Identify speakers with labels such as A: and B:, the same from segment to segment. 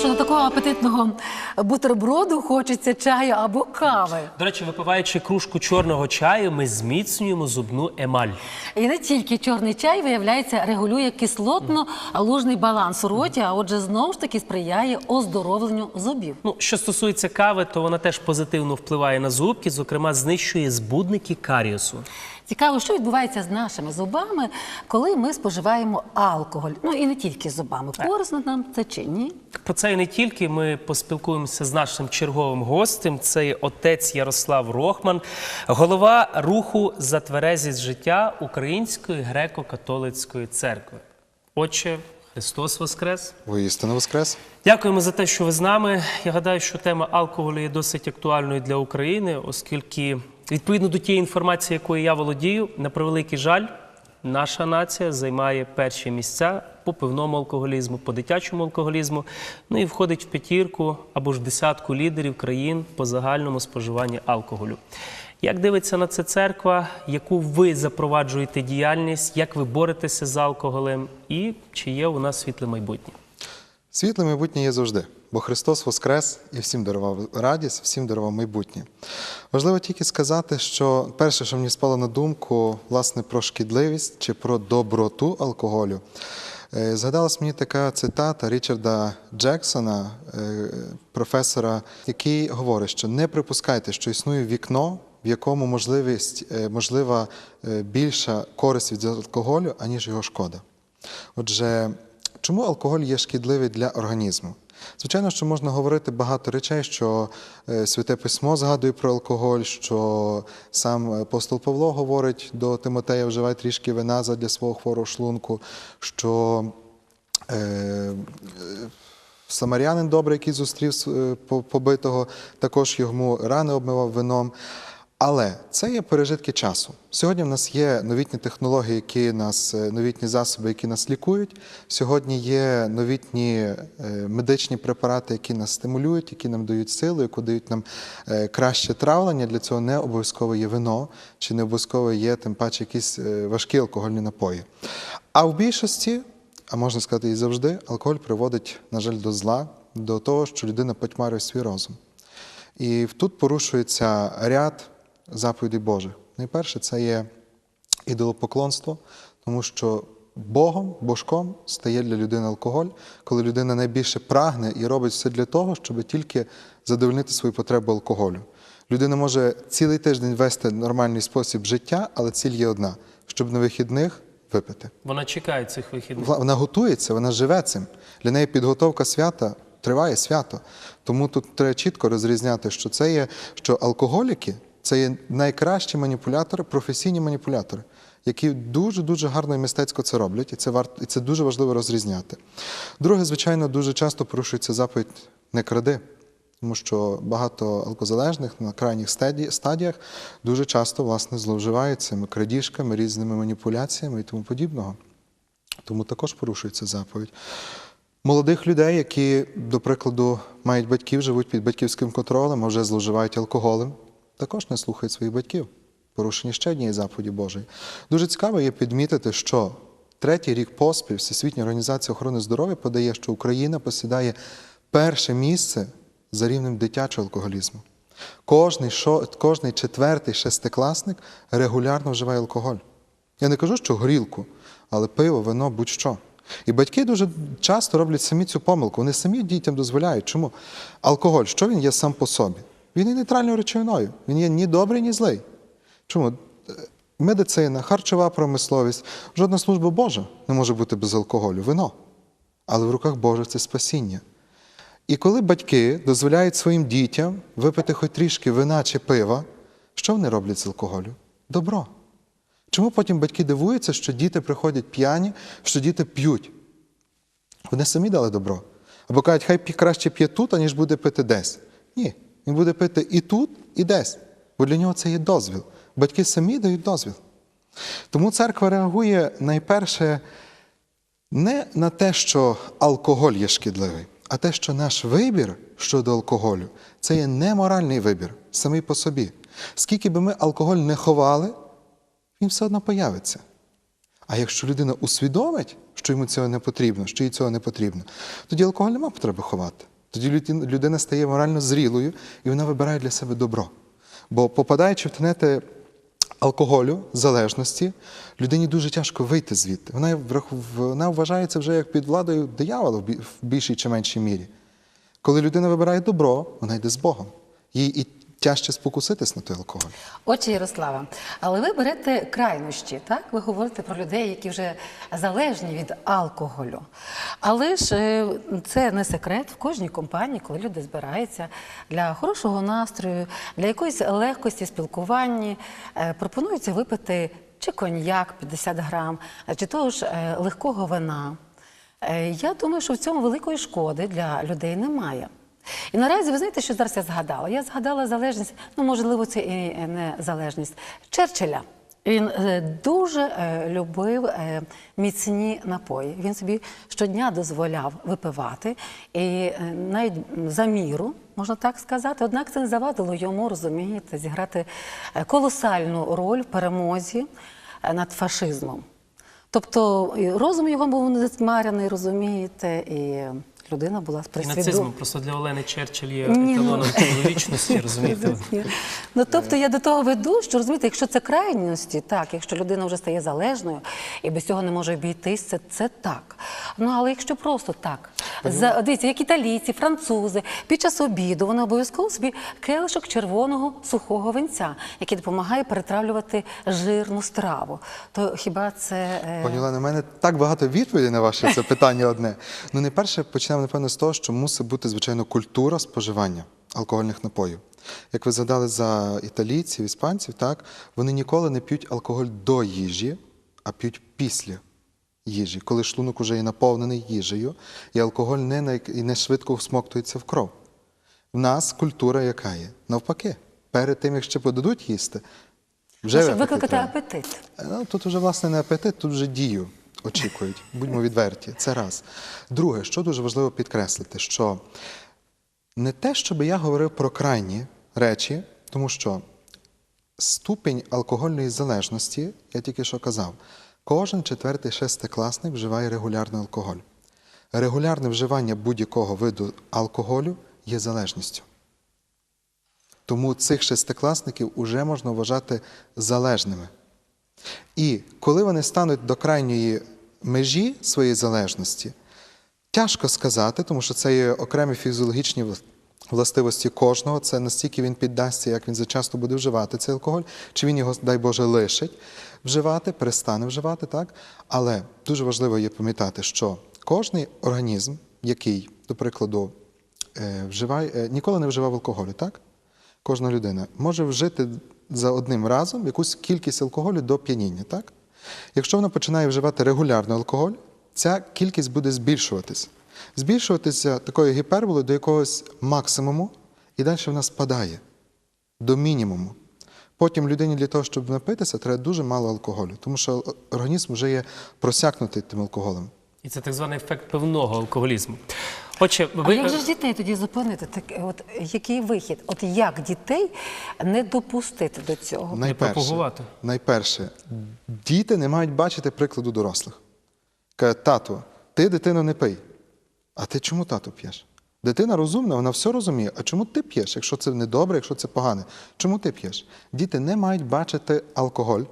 A: що до такого апетитного бутерброду хочеться чаю або кави.
B: До речі, випиваючи кружку чорного чаю, ми зміцнюємо зубну емаль.
A: І не тільки чорний чай, виявляється, регулює кислотно-лужний баланс у роті, а отже, знову ж таки сприяє оздоровленню зубів.
B: Ну, що стосується кави, то вона теж позитивно впливає на зубки, зокрема, знищує збудники каріусу.
A: Цікаво, що відбувається з нашими зубами, коли ми споживаємо алкоголь. Ну і не тільки зубами. Корисно нам це чи ні?
B: Про це і не тільки ми поспілкуємося з нашим черговим гостем. Це є отець Ярослав Рохман, голова руху за тверезість життя Української греко-католицької церкви. Отче, Христос Воскрес!
C: Воістину воскрес.
B: Дякуємо за те, що ви з нами. Я гадаю, що тема алкоголю є досить актуальною для України, оскільки відповідно до тієї інформації, якою я володію, на превеликий жаль, наша нація займає перші місця по пивному алкоголізму, по дитячому алкоголізму, ну і входить в п'ятірку або ж десятку лідерів країн по загальному споживанні алкоголю. Як дивиться на це церква, яку ви запроваджуєте діяльність, як ви боретеся з алкоголем, і чи є у нас світле майбутнє?
C: Світле майбутнє є завжди, бо Христос воскрес і всім дарував радість, всім дарував майбутнє. Важливо тільки сказати, що перше, що мені спало на думку, власне, про шкідливість чи про доброту алкоголю. Е, Згадалась мені така цитата Річарда Джексона, е, професора, який говорить, що не припускайте, що існує вікно, в якому можливість, е, можлива більша користь від алкоголю, аніж його шкода. Отже, чому алкоголь є шкідливий для організму? Звичайно, що можна говорити багато речей, що е, Святе Письмо згадує про алкоголь, що сам апостол Павло говорить до Тимотея, вживай трішки вина для свого хворого шлунку, що е, Самарянин добрий, який зустрів е, побитого, також йому рани обмивав вином. Але це є пережитки часу. Сьогодні в нас є новітні технології, які нас, е, новітні засоби, які нас лікують. Сьогодні є новітні е, медичні препарати, які нас стимулюють, які нам дають силу, які дають нам е, краще травлення. Для цього не обов'язково є вино, чи не обов'язково є тим паче якісь важкі алкогольні напої. А в більшості а можна сказати і завжди, алкоголь приводить, на жаль, до зла, до того, що людина потьмарює свій розум. І тут порушується ряд заповідей Божих. Найперше це є ідолопоклонство, тому що Богом, божком стає для людини алкоголь, коли людина найбільше прагне і робить все для того, щоб тільки задовольнити свою потребу алкоголю. Людина може цілий тиждень вести нормальний спосіб життя, але ціль є одна, щоб на вихідних випити.
B: Вона чекає цих вихідних.
C: Вона готується, вона живе цим. Для неї підготовка свята триває свято. Тому тут треба чітко розрізняти, що це є, що алкоголіки це є найкращі маніпулятори, професійні маніпулятори, які дуже дуже гарно і мистецько це роблять, і це варто і це дуже важливо розрізняти. Друге, звичайно, дуже часто порушується заповідь не кради. Тому що багато алкозалежних на крайніх стаді- стадіях дуже часто власне зловживають цими крадіжками, різними маніпуляціями і тому подібного. Тому також порушується заповідь. Молодих людей, які, до прикладу, мають батьків, живуть під батьківським контролем, а вже зловживають алкоголем, також не слухають своїх батьків. Порушення ще однієї заповіді Божої. Дуже цікаво є підмітити, що третій рік поспіль Всесвітня організація охорони здоров'я подає, що Україна посідає перше місце за рівнем дитячого алкоголізму. Кожний, шо, кожний четвертий шестикласник регулярно вживає алкоголь. Я не кажу, що горілку, але пиво, вино, будь-що. І батьки дуже часто роблять самі цю помилку. Вони самі дітям дозволяють. Чому? Алкоголь, що він є сам по собі? Він є нейтральною речовиною. Він є ні добрий, ні злий. Чому? Е, Медицина, харчова промисловість, жодна служба Божа не може бути без алкоголю. Вино. Але в руках Божих це спасіння. І коли батьки дозволяють своїм дітям випити хоч трішки вина чи пива, що вони роблять з алкоголю? Добро. Чому потім батьки дивуються, що діти приходять п'яні, що діти п'ють? Вони самі дали добро. Або кажуть, хай краще п'є тут, аніж буде пити десь. Ні, він буде пити і тут, і десь. Бо для нього це є дозвіл. Батьки самі дають дозвіл. Тому церква реагує найперше не на те, що алкоголь є шкідливий, а те, що наш вибір щодо алкоголю це є неморальний вибір самий по собі. Скільки би ми алкоголь не ховали, він все одно появиться. А якщо людина усвідомить, що йому цього не потрібно, що їй цього не потрібно. Тоді алкоголь нема потреби ховати. Тоді людина стає морально зрілою і вона вибирає для себе добро. Бо попадаючи в тенети алкоголю, залежності, людині дуже тяжко вийти звідти. Вона, вона вважається вже як під владою диявола в більшій чи меншій мірі. Коли людина вибирає добро, вона йде з Богом. Їй і тяжче спокуситись на той алкоголь.
A: Отже, Ярослава, але ви берете крайнощі, так? Ви говорите про людей, які вже залежні від алкоголю. Але ж е, це не секрет в кожній компанії, коли люди збираються для хорошого настрою, для якоїсь легкості спілкування, е, пропонується випити чи коньяк 50 грам, е, чи того ж легкого вина. Я думаю, що в цьому великої шкоди для людей немає. І наразі ви знаєте, що зараз я згадала? Я згадала залежність, ну можливо, це і не залежність Черчилля. Він е, дуже е, любив е, міцні напої. Він собі щодня дозволяв випивати і навіть за міру, можна так сказати. Однак це не завадило йому, розумієте, зіграти колосальну роль в перемозі над фашизмом. Тобто розум його був не розумієте, і людина була
B: І
A: присвідома.
B: нацизм просто для Олени Черчилль є
A: Ні, ну.
B: еталоном чоловічності, розумієте?
A: Ну тобто я до того веду, що розумієте, якщо це крайності, так, якщо людина вже стає залежною і без цього не може обійтись, це, це так. Ну але якщо просто так, за дивіться, як італійці, французи, під час обіду вони обов'язково собі келишок червоного сухого винця, який допомагає перетравлювати жирну страву. То хіба це е,
C: Пані Олено, у мене так багато відповідей на ваше це питання одне. Ну, найперше почнемо, напевно, з того, що мусить бути, звичайно, культура споживання алкогольних напоїв. Як ви згадали за італійців, іспанців, так, вони ніколи не п'ють алкоголь до їжі, а п'ють після їжі, коли шлунок уже є наповнений їжею, і алкоголь не, най- і не швидко всмоктується в кров. В нас культура яка є? Навпаки, перед тим, як ще подадуть їсти, вже
A: викликати апетит?
C: Ну, тут вже, власне, не апетит, тут вже дію очікують. Будьмо відверті. Це раз. Друге, що дуже важливо підкреслити, що не те, щоб я говорив про крайні речі, тому що ступінь алкогольної залежності, я тільки що казав, кожен четвертий шестикласник вживає регулярний алкоголь. Регулярне вживання будь-якого виду алкоголю є залежністю. Тому цих шестикласників вже можна вважати залежними. І коли вони стануть до крайньої межі своєї залежності, тяжко сказати, тому що це є окремі фізіологічні властивості кожного. Це настільки він піддасться, як він зачасто буде вживати цей алкоголь, чи він його, дай Боже, лишить вживати, перестане вживати, так? Але дуже важливо є пам'ятати, що кожний організм, який, до прикладу, е, вживає, е, ніколи не вживав алкоголю, так? Кожна людина може вжити за одним разом якусь кількість алкоголю до п'яніння, так? Якщо вона починає вживати регулярно алкоголь, ця кількість буде збільшуватись. Збільшуватися такою гіперболою до якогось максимуму, і далі вона спадає до мінімуму. Потім людині для того, щоб напитися, треба дуже мало алкоголю, тому що організм вже є просякнутий тим алкоголем.
B: І це так званий ефект певного алкоголізму. Отже,
A: А як же ж дітей тоді зупинити? Так, от який вихід? От як дітей не допустити до цього?
B: пропагувати.
C: найперше, діти не мають бачити прикладу дорослих. Каже, тато, ти дитино не пий. А ти чому тато п'єш? Дитина розумна, вона все розуміє. А чому ти п'єш, якщо це не добре, якщо це погане? Чому ти п'єш? Діти не мають бачити алкоголь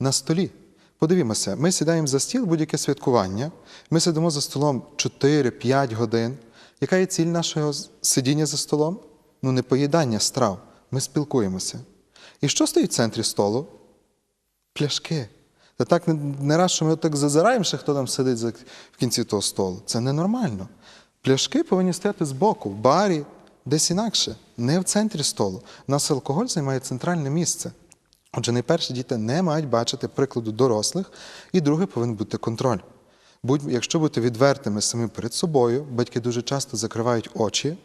C: на столі. Подивімося, ми сідаємо за стіл будь-яке святкування. Ми сидимо за столом 4-5 годин. Яка є ціль нашого сидіння за столом? Ну, не поїдання страв. Ми спілкуємося. І що стоїть в центрі столу? Пляшки. Та так не, раз, що ми так зазираємо, ще хто там сидить в кінці того столу. Це ненормально. Пляшки повинні стояти збоку, в барі, десь інакше, не в центрі столу. У нас алкоголь займає центральне місце. Отже, найперше діти не мають бачити прикладу дорослих, і друге повинен бути контроль. Будь, якщо бути відвертими самим перед собою, батьки дуже часто закривають очі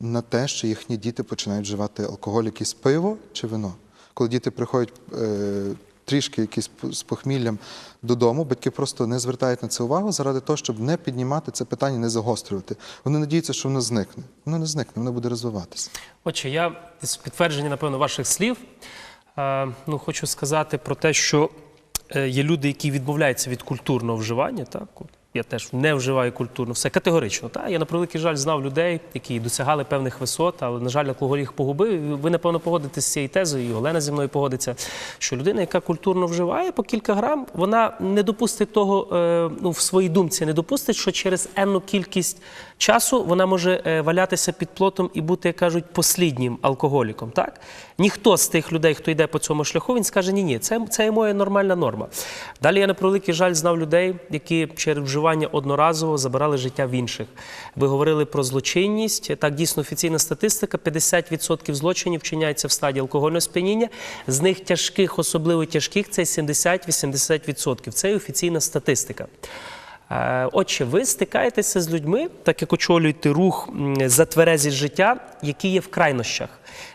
C: на те, що їхні діти починають вживати алкоголь, якийсь пиво чи вино. Коли діти приходять е, трішки якісь з похміллям додому, батьки просто не звертають на це увагу заради того, щоб не піднімати це питання, не загострювати. Вони надіються, що воно зникне. Воно не зникне, воно буде розвиватися.
B: Отже, я з підтвердження, напевно, ваших слів е, ну, хочу сказати про те, що є люди, які відмовляються від культурного вживання. Так, от я теж не вживаю культурно, все категорично. Так? Я на превеликий жаль знав людей, які досягали певних висот, але на жаль, алкоголь їх погубив. Ви напевно погодитесь з цією тезою, і Олена зі мною погодиться, що людина, яка культурно вживає по кілька грам, вона не допустить того е, ну, в своїй думці, не допустить, що через енну кількість часу вона може е, валятися під плотом і бути, як кажуть, посліднім алкоголіком. Так? Ніхто з тих людей, хто йде по цьому шляху, він скаже, ні, ні, це, це моя нормальна норма. Далі я на превеликий жаль знав людей, які через вживання одноразово забирали життя в інших. Ви говорили про злочинність. Так, дійсно, офіційна статистика: 50% злочинів вчиняється в стадії алкогольного сп'яніння. З них тяжких, особливо тяжких, це 70-80%. Це офіційна статистика. Е, Отже, ви стикаєтеся з людьми, так як очолюєте рух за тверезість життя, які є в крайнощах.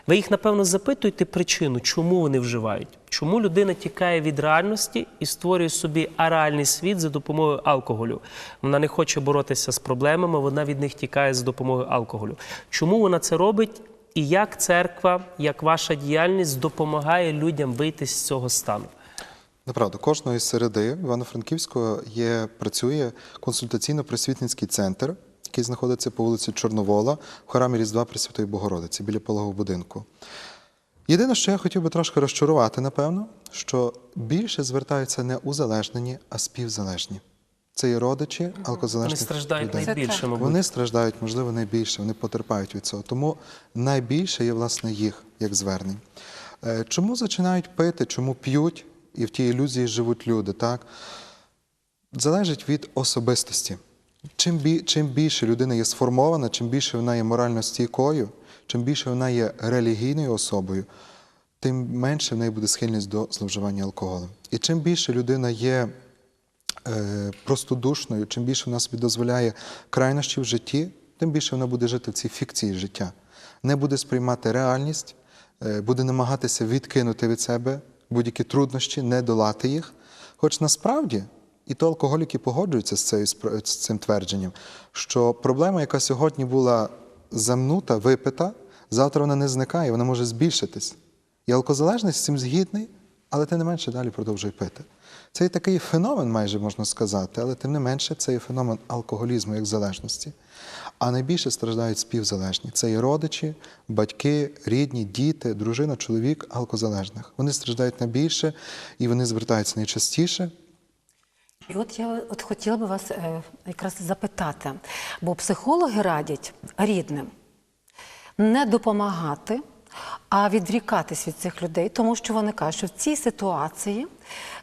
B: Ви їх, напевно, запитуєте причину, чому вони вживають, чому людина тікає від реальності і створює собі ареальний світ за допомогою алкоголю. Вона не хоче боротися з проблемами, вона від них тікає за допомогою алкоголю. Чому вона це робить? І як церква, як ваша діяльність допомагає людям вийти з цього стану?
C: Направду, кожної середи Івано-Франківського є, працює консультаційно-просвітницький центр, який знаходиться по вулиці Чорновола в храмі Різдва Пресвятої Богородиці біля пологового будинку. Єдине, що я хотів би трошки розчарувати, напевно, що більше звертаються не узалежнені, а співзалежні. Це є родичі
B: Вони страждають
C: людей.
B: найбільше, мабуть.
C: Вони страждають, можливо, найбільше, вони потерпають від цього. Тому найбільше є, власне, їх як звернень. Е, Чому починають пити, чому п'ють, і в тій ілюзії живуть люди, так? Залежить від особистості. Чим, бі, чим більше людина є сформована, чим більше вона є морально стійкою, чим більше вона є релігійною особою, тим менше в неї буде схильність до зловживання алкоголем. І чим більше людина є е, простодушною, чим більше вона собі дозволяє крайнощі в житті, тим більше вона буде жити в цій фікції життя. Не буде сприймати реальність, е, буде намагатися відкинути від себе будь-які труднощі, не долати їх. Хоч насправді, і то алкоголіки погоджуються з, цією, з цим твердженням, що проблема, яка сьогодні була замнута, випита, завтра вона не зникає, вона може збільшитись. І алкозалежність з цим згідний, але тим не менше далі продовжує пити. Це є такий феномен, майже можна сказати, але тим не менше це є феномен алкоголізму як залежності. А найбільше страждають співзалежні. Це є родичі, батьки, рідні, діти, дружина, чоловік алкозалежних. Вони страждають найбільше і вони звертаються найчастіше.
A: І от я от хотіла би вас е, якраз запитати, бо психологи радять рідним не допомагати, а відрікатись від цих людей, тому що вони кажуть, що в цій ситуації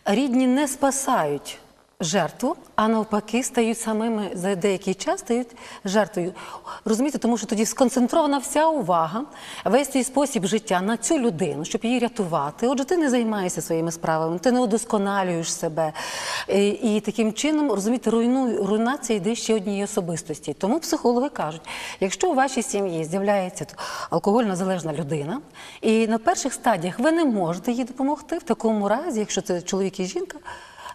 A: рідні не спасають жертву, а навпаки стають самими за деякий час стають жертвою. Розумієте, тому що тоді сконцентрована вся увага, весь твій спосіб життя на цю людину, щоб її рятувати. Отже, ти не займаєшся своїми справами, ти не удосконалюєш себе. І, і таким чином, розумієте, руйну, руйнація йде ще однієї особистості. Тому психологи кажуть, якщо у вашій сім'ї з'являється алкогольно залежна людина, і на перших стадіях ви не можете їй допомогти, в такому разі, якщо це чоловік і жінка,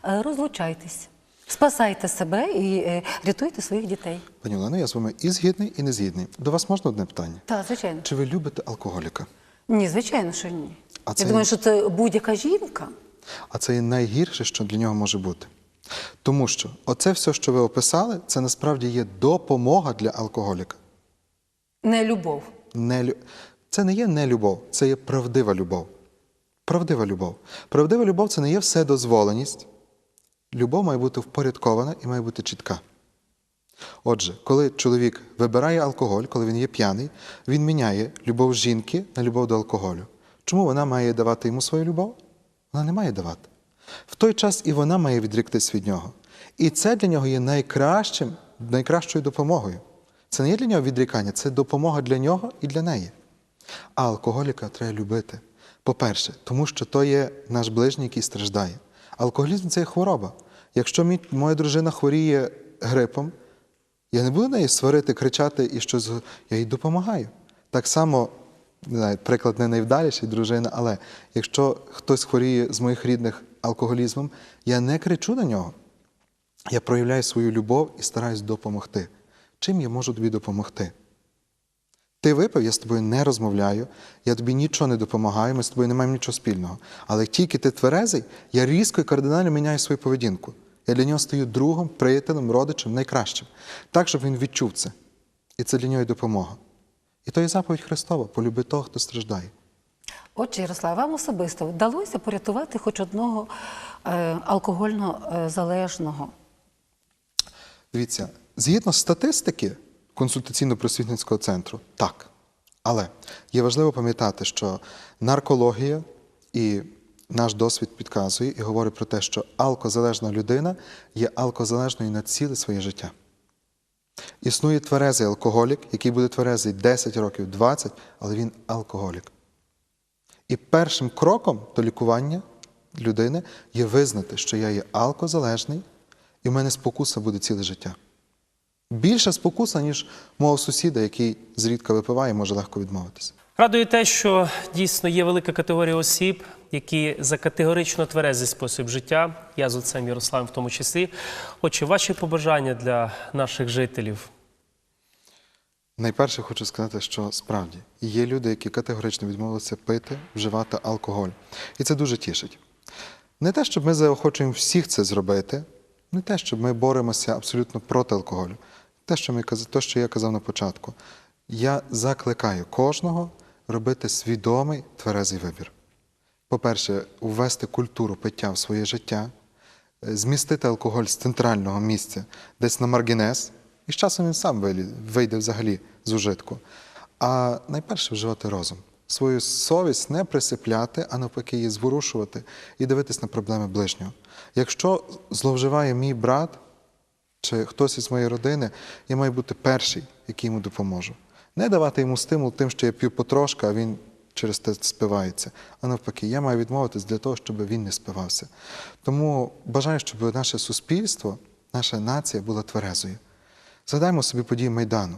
A: розлучайтесь. Спасайте себе і е, рятуйте своїх дітей.
C: Пані Олено, я з вами і згідний, і не згідний. До вас можна одне питання?
A: Так, звичайно.
C: Чи ви любите алкоголіка?
A: Ні, звичайно, що ні.
C: А
A: Я
C: це-
A: думаю, що це будь-яка жінка.
C: А це є найгірше, що для нього може бути. Тому що оце все, що ви описали, це насправді є допомога для алкоголіка.
A: Не любов.
C: Не лю... Це не є нелюбов, це є правдива любов. Правдива любов. Правдива любов це не є вседозволеність. Любов має бути впорядкована і має бути чітка. Отже, коли чоловік вибирає алкоголь, коли він є п'яний, він міняє любов жінки на любов до алкоголю. Чому вона має давати йому свою любов? Вона не має давати. В той час і вона має відріктись від нього. І це для нього є найкращим, найкращою допомогою. Це не є для нього відрікання, це допомога для нього і для неї. А алкоголіка треба любити. По-перше, тому що то є наш ближній, який страждає. Алкоголізм це є хвороба. Якщо мій, моя дружина хворіє грипом, я не буду неї сварити, кричати і щось. Я їй допомагаю. Так само, не знаю, приклад не найвдаліший дружина, але якщо хтось хворіє з моїх рідних алкоголізмом, я не кричу на нього. Я проявляю свою любов і стараюсь допомогти. Чим я можу тобі допомогти? Ти випив, я з тобою не розмовляю, я тобі нічого не допомагаю, ми з тобою не маємо нічого спільного. Але тільки ти тверезий, я різко і кардинально міняю свою поведінку. Я для нього стаю другом, приятелем, родичем, найкращим. Так, щоб він відчув це. І це для нього і допомога. І то є заповідь Христова полюби того, хто страждає.
A: Отже, Ярослав, вам особисто вдалося порятувати хоч одного е, алкогольно е, залежного?
C: Дивіться, згідно статистики консультаційно-просвітницького центру, так. Але є важливо пам'ятати, що наркологія і наш досвід підказує і говорить про те, що алкозалежна людина є алкозалежною на ціле своє життя. Існує тверезий алкоголік, який буде тверезий 10 років, 20, але він алкоголік. І першим кроком до лікування людини є визнати, що я є алкозалежний, і в мене спокуса буде ціле життя. Більша спокуса, ніж мого сусіда, який зрідка випиває, може легко відмовитися.
B: Радує те, що дійсно є велика категорія осіб, які за категорично тверезий спосіб життя, я з отцем Ярославом в тому числі. Отже, ваші побажання для наших жителів.
C: Найперше хочу сказати, що справді є люди, які категорично відмовилися пити, вживати алкоголь. І це дуже тішить. Не те, щоб ми заохочуємо всіх це зробити, не те, щоб ми боремося абсолютно проти алкоголю. Те, що, ми, те, що я казав на початку. Я закликаю кожного робити свідомий тверезий вибір. По-перше, ввести культуру пиття в своє життя, е, змістити алкоголь з центрального місця десь на маргінез, і з часом він сам вийде взагалі з ужитку. А найперше вживати розум. Свою совість не присипляти, а навпаки її зворушувати і дивитись на проблеми ближнього. Якщо зловживає мій брат чи хтось із моєї родини, я маю бути перший, який йому допоможу. Не давати йому стимул тим, що я п'ю потрошка, а він через те спивається. А навпаки, я маю відмовитись для того, щоб він не спивався. Тому бажаю, щоб наше суспільство, наша нація була тверезою. Згадаймо собі події Майдану.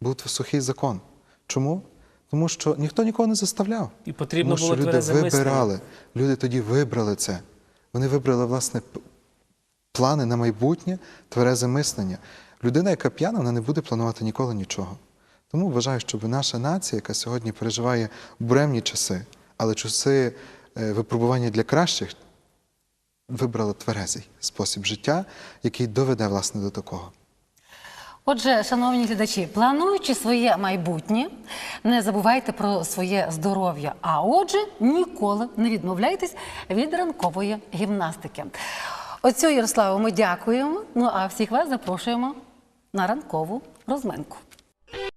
C: Був сухий закон. Чому? Тому що ніхто нікого не заставляв.
B: І потрібно
C: Тому
B: було
C: що люди
B: тверезе мислення.
C: вибирали. Люди тоді вибрали це. Вони вибрали, власне, плани на майбутнє, тверезе мислення. Людина, яка п'яна, вона не буде планувати ніколи нічого. Тому вважаю, щоб наша нація, яка сьогодні переживає буремні часи, але часи е, випробування для кращих, вибрала тверезий спосіб життя, який доведе власне до такого.
A: Отже, шановні глядачі, плануючи своє майбутнє, не забувайте про своє здоров'я. А отже, ніколи не відмовляйтесь від ранкової гімнастики. Оцю Ярославу ми дякуємо. Ну а всіх вас запрошуємо на ранкову розминку.